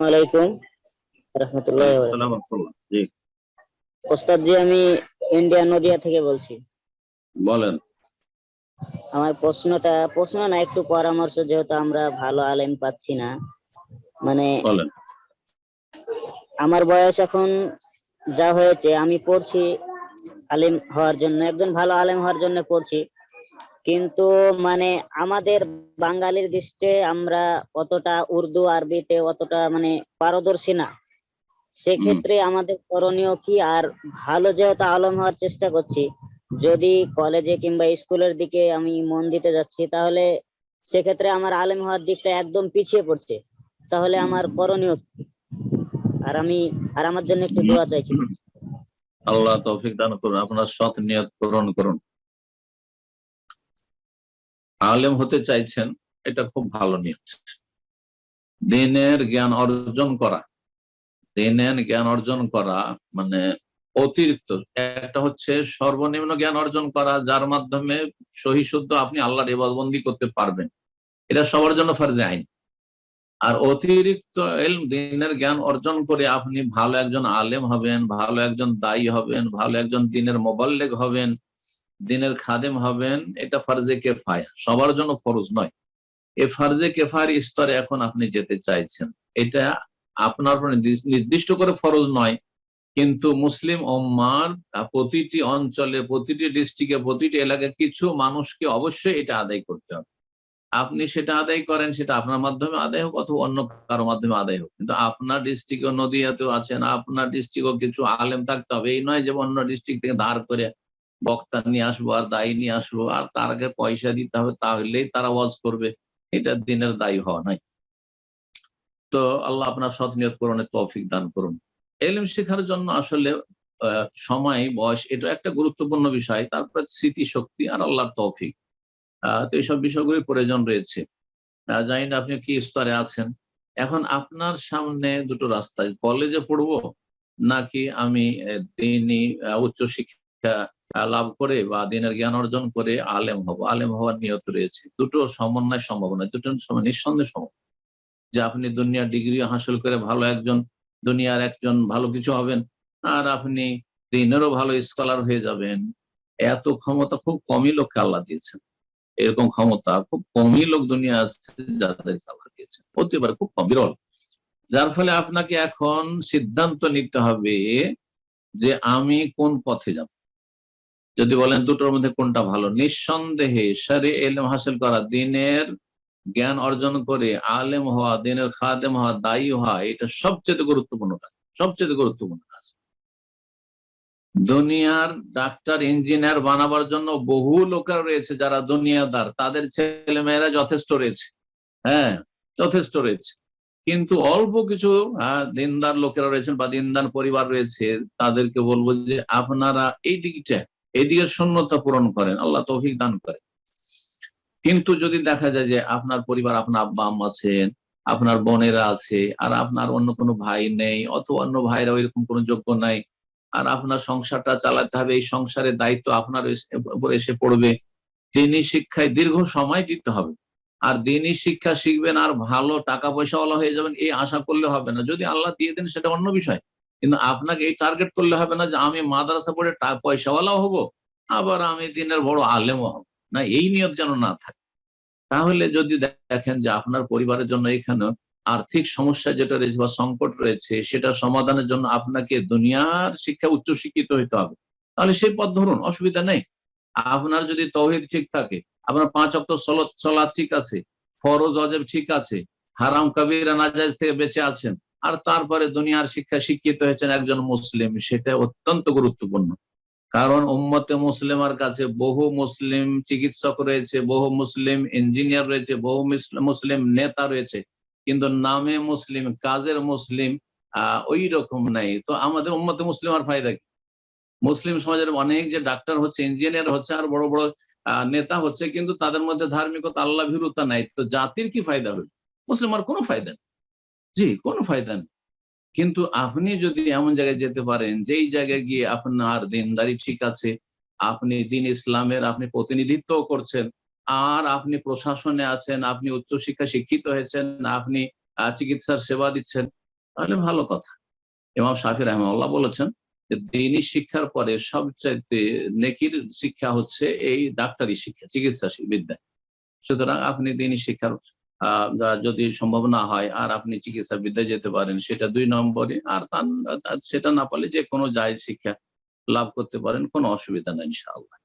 আলাইকুম রহমতুল্লাহ জি। ওস্তাদ জি আমি ইন্ডিয়া নদিয়া থেকে বলছি। বলেন। আমার প্রশ্নটা প্রশ্ন না একটু পরামর্শ যেহেতু আমরা ভালো আলেম পাচ্ছি না। মানে আমার বয়স এখন যা হয়েছে আমি পড়ছি আলিম হওয়ার জন্য একজন ভালো আলেম হওয়ার জন্য পড়ছি। কিন্তু মানে আমাদের বাঙালির দৃষ্টে আমরা অতটা উর্দু আরবিতে অতটা মানে পারদর্শী না। সেক্ষেত্রে আমাদের করণীয় কি? আর ভালো যেহেতু আলম হওয়ার চেষ্টা করছি যদি কলেজে কিংবা স্কুলের দিকে আমি মন দিতে যাচ্ছি তাহলে সেক্ষেত্রে আমার আলেম হওয়ার দিকটা একদম পিছিয়ে পড়ছে। তাহলে আমার করণীয় কি? আর আমি আর আমার জন্য একটু দোয়া চাইছি। আল্লাহ তৌফিক দান করুন আপনার সৎ নিয়ত পূরণ করুন। আলেম হতে চাইছেন, এটা খুব ভালো নিয়ত দিনের জ্ঞান অর্জন করা, দিনের জ্ঞান অর্জন করা মানে অতিরিক্ত। একটা হচ্ছে সর্বনিম্ন জ্ঞান অর্জন করা, যার মাধ্যমে সহি শুদ্ধ আপনি আল্লাহর ইবাদবন্দি করতে পারবেন। এটা সবার জন্য ফার্জে আইন। আর অতিরিক্ত দিনের জ্ঞান অর্জন করে আপনি ভালো একজন আলেম হবেন, ভালো একজন দায়ী হবেন, ভালো একজন দিনের মোবাল্লেগ হবেন দিনের খাদেম হবেন, এটা ফার্জে কেফায়া। সবার জন্য ফরজ নয়। এ ফার্জে কেফার স্তরে এখন আপনি যেতে চাইছেন। এটা আপনার নির্দিষ্ট- করে ফরজ নয়, কিন্তু মুসলিম ওম্মার প্রতিটি অঞ্চলে, প্রতিটি ডিস্ট্রিক্টে প্রতিটি এলাকায় কিছু মানুষকে অবশ্যই এটা আদায় করতে হবে। আপনি সেটা আদায় করেন, সেটা আপনার মাধ্যমে আদায় হোক অথবা অন্য কারও মাধ্যমে আদায় হোক। কিন্তু আপনার ডিস্ট্রিক্টে নদীয়াতেও আছেন, আপনার ডিস্ট্রিক্টও কিছু আলেম থাকতে হবে। এই নয় যে অন্য ডিস্ট্রিক্ট থেকে ধার করে বক্তা নিয়ে আসব আর দায়ী নিয়ে আসব, আর তার আগে পয়সা দিতে হবে তাহলেই তারা ওয়াজ করবে। এটা দিনের দায়ী হওয়া নাই তো আল্লাহ আপনার সৎ নিয়ত করুন তৌফিক দান করুন। এলিম শেখার জন্য আসলে সময়, বয়স, এটা একটা গুরুত্বপূর্ণ বিষয়। তারপরে স্মৃতিশক্তি আর আল্লাহর তৌফিক। তো এইসব বিষয়গুলির প্রয়োজন রয়েছে। জানি না আপনি কি স্তরে আছেন। এখন আপনার সামনে দুটো রাস্তা কলেজে পড়ব নাকি আমি দিনই উচ্চ শিক্ষা লাভ করে বা দিনের জ্ঞান অর্জন করে আলেম হব। আলেম হওয়ার নিয়ত রয়েছে। দুটো সমন্বয় সম্ভাবনা দুটো সময় নিঃসন্দেহ সম্ভব। যে আপনি দুনিয়ার ডিগ্রি হাসিল করে ভালো একজন, দুনিয়ার একজন ভালো কিছু হবেন, আর আপনি দিনেরও ভালো স্কলার হয়ে যাবেন। এত ক্ষমতা খুব কমই লোককে আল্লাহ দিয়েছেন। এরকম ক্ষমতা খুব কমই লোক দুনিয়া আছে যাদেরকে আল্লাহ দিয়েছেন। হতে পারে খুব কম, বিরল। যার ফলে আপনাকে এখন সিদ্ধান্ত নিতে হবে যে আমি কোন পথে যাব। যদি বলেন দুটোর মধ্যে কোনটা ভালো? নিঃসন্দেহে সারে এলম হাসিল করা দিনের জ্ঞান অর্জন করে আলেম হওয়া দিনের খাদেম হওয়া দায়ী হওয়া এটা সবচেয়ে গুরুত্বপূর্ণ কাজ। সবচেয়ে গুরুত্বপূর্ণ কাজ। দুনিয়ার ডাক্তার ইঞ্জিনিয়ার বানাবার জন্য বহু লোকের রয়েছে যারা দুনিয়াদার। তাদের ছেলে মেয়েরা যথেষ্ট রয়েছে। হ্যাঁ যথেষ্ট রয়েছে। কিন্তু অল্প কিছু আহ, দিনদার লোকেরা রয়েছেন বা দিনদার পরিবার রয়েছে তাদেরকে বলব যে আপনারা এই দিকটা এই দিকের শূন্যতা পূরণ করেন, আল্লাহ তৌফিক দান করেন। কিন্তু যদি দেখা যায় যে আপনার পরিবার, আপনার আব্বা আম্মা আছেন, আপনার বোনেরা আছে, আর আপনার অন্য কোনো ভাই নেই, অথবা অন্য ভাইরা এরকম কোনো যোগ্য নাই, আর আপনার সংসারটা চালাতে হবে, এই সংসারের দায়িত্ব আপনার উপর এসে পড়বে দিনী শিক্ষায় দীর্ঘ সময় দিতে হবে। আর দিনী শিক্ষা শিখবেন, আর ভালো টাকা পয়সাওয়ালা হয়ে যাবেন, এই আশা করলে হবে না। যদি আল্লাহ দিয়ে দেন, সেটা অন্য বিষয়। কিন্তু আপনাকে এই টার্গেট করলে হবে না যে আমি মাদ্রাসা পড়ে পয়সাওয়ালাও হব, আবার আমি দিনের বড় আলেমও হব। না, এই নিয়ত যেন না থাকে। তাহলে যদি দেখেন যে আপনার পরিবারের জন্য এখানে আর্থিক সমস্যা যেটা রয়েছে বা সংকট রয়েছে, সেটা সমাধানের জন্য আপনাকে দুনিয়ার শিক্ষা উচ্চ শিক্ষিত হইতে হবে। তাহলে সেই পথ ধরুন, অসুবিধা নেই। আপনার যদি তৌহিদ ঠিক থাকে, আপনার পাঁচ অক্ট চলার ঠিক আছে, ফরজ অজেব ঠিক আছে, হারাম কবিরা নাজাইজ থেকে বেঁচে আছেন আর তারপরে দুনিয়ার শিক্ষা শিক্ষিত হয়েছেন একজন মুসলিম, সেটা অত্যন্ত গুরুত্বপূর্ণ। কারণ উম্মতে মুসলিমার কাছে বহু মুসলিম চিকিৎসক রয়েছে, বহু মুসলিম ইঞ্জিনিয়ার রয়েছে, বহু মুসলিম- নেতা রয়েছে, কিন্তু নামে মুসলিম, কাজের মুসলিম ওই রকম নাই। তো আমাদের উম্মতে মুসলিম আর ফায়দা কি? মুসলিম সমাজের অনেক যে ডাক্তার হচ্ছে ইঞ্জিনিয়ার হচ্ছে, আর বড় বড় নেতা হচ্ছে, কিন্তু তাদের মধ্যে ধার্মিকতা আল্লাহ ভীরুতা নাই। তো জাতির কি ফায়দা হলো? মুসলিম আর কোনো ফায়দা নেই। জি, কোনো ফায়দা নেই। কিন্তু আপনি যদি এমন জায়গায় যেতে পারেন, যেই জায়গায় গিয়ে আপনার দিনদারি ঠিক আছে, আপনি দিন ইসলামের আপনি প্রতিনিধিত্ব করছেন, আর আপনি প্রশাসনে আছেন, আপনি উচ্চশিক্ষা শিক্ষিত হয়েছেন, আপনি চিকিৎসার সেবা দিচ্ছেন, তাহলে ভালো কথা। ইমাম শাফি রহমাল্লাহ বলেছেন যে দিনী শিক্ষার পরে সবচাইতে নেকির শিক্ষা হচ্ছে এই ডাক্তারি শিক্ষা, চিকিৎসা বিদ্যা। সুতরাং আপনি দিনী শিক্ষার যদি সম্ভব না হয় আর আপনি চিকিৎসা বিদ্যায় যেতে পারেন, সেটা দুই নম্বরে আর সেটা না পারলে যে কোনো যায় শিক্ষা লাভ করতে পারেন, কোনো অসুবিধা নেই, ইনশাআল্লাহ।